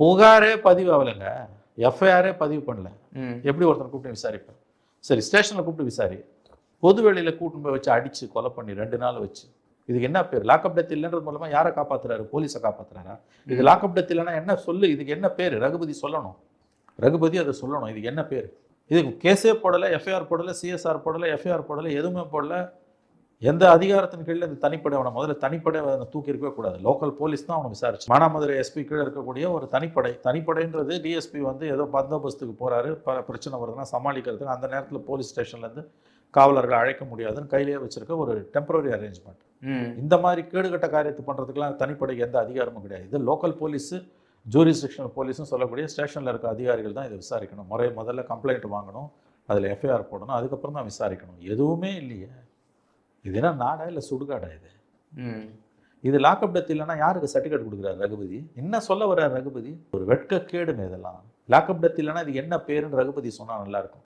புகாரே பதிவு ஆகலைங்க எஃப்ஐஆரே பதிவு பண்ணல. எப்படி ஒருத்தனை கூப்பிட்டு விசாரிப்பேன்? சரி ஸ்டேஷனில் கூப்பிட்டு விசாரி. பொது வெளியில் கூட்டின்னு போய் வச்சு அடிச்சு கொலை பண்ணி ரெண்டு நாள் வச்சு. இதுக்கு என்ன பேர்? லாக்அப் டெத் இல்லைன்றது மூலமா யாரை காப்பாத்துறாரு? போலீஸை காப்பாத்துறாரா? இது லாக்அப் டெத் இல்லைன்னா என்ன சொல்லு? இதுக்கு என்ன பேர்? ரகுபதி சொல்லணும். ரகுபதி அதை சொல்லணும். இதுக்கு என்ன பேர்? இதுக்கு கேஸே போடலை எஃப்ஐஆர் போடலை சிஎஸ்ஆர் போடலை எஃப்ஐஆர் போடலை எதுவுமே போடல. எந்த அதிகாரத்தின் கீழே இந்த தனிப்படை அவனை முதல்ல தனிப்படை அவனை தூக்கி இருக்கவே கூடாது. லோக்கல் போலீஸ் தான் அவனை விசாரிச்சு. மானாமதுரை எஸ்பி கீழே இருக்கக்கூடிய ஒரு தனிப்படை. தனிப்படைன்றது டிஎஸ்பி வந்து ஏதோ பந்தோபஸ்துக்கு போறாரு. ப பிரச்சனை வருதுன்னா சமாளிக்கிறதுக்கு அந்த நேரத்தில் போலீஸ் ஸ்டேஷன்லேருந்து காவலர்களை அழைக்க முடியாதுன்னு கையிலேயே வச்சிருக்க ஒரு டெம்பரரி அரேஞ்ச்மெண்ட் இந்த மாதிரி கேடுகட்ட காரியத்தை பண்ணுறதுக்கெல்லாம் தனிப்படைக்கு எந்த அதிகாரமும் கிடையாது. இது லோக்கல் போலீஸு ஜூரிஸ்டிக்ஷனல் போலீஸ்னு சொல்லக்கூடிய ஸ்டேஷனில் இருக்க அதிகாரிகள் தான் இதை விசாரிக்கணும். முறை முதல்ல கம்ப்ளைண்ட் வாங்கணும். அதில் எஃப்ஐஆர் போடணும். அதுக்கப்புறம் தான் விசாரிக்கணும். எதுவுமே இல்லையே. இது என்ன நாடா இல்லை சுடுகாடா இது? இது லாக்அப் டெத் இல்லைன்னா யாருக்கு சர்டிஃபிகேட் கொடுக்குறாரு ரகுபதி? என்ன சொல்ல வர்றார் ரகுபதி? ஒரு வெட்கக்கேடுங்க இதெல்லாம். லாக்அப் டெத் இல்லைன்னா இது என்ன பேருன்னு ரகுபதி சொன்னா நல்லா இருக்கும்.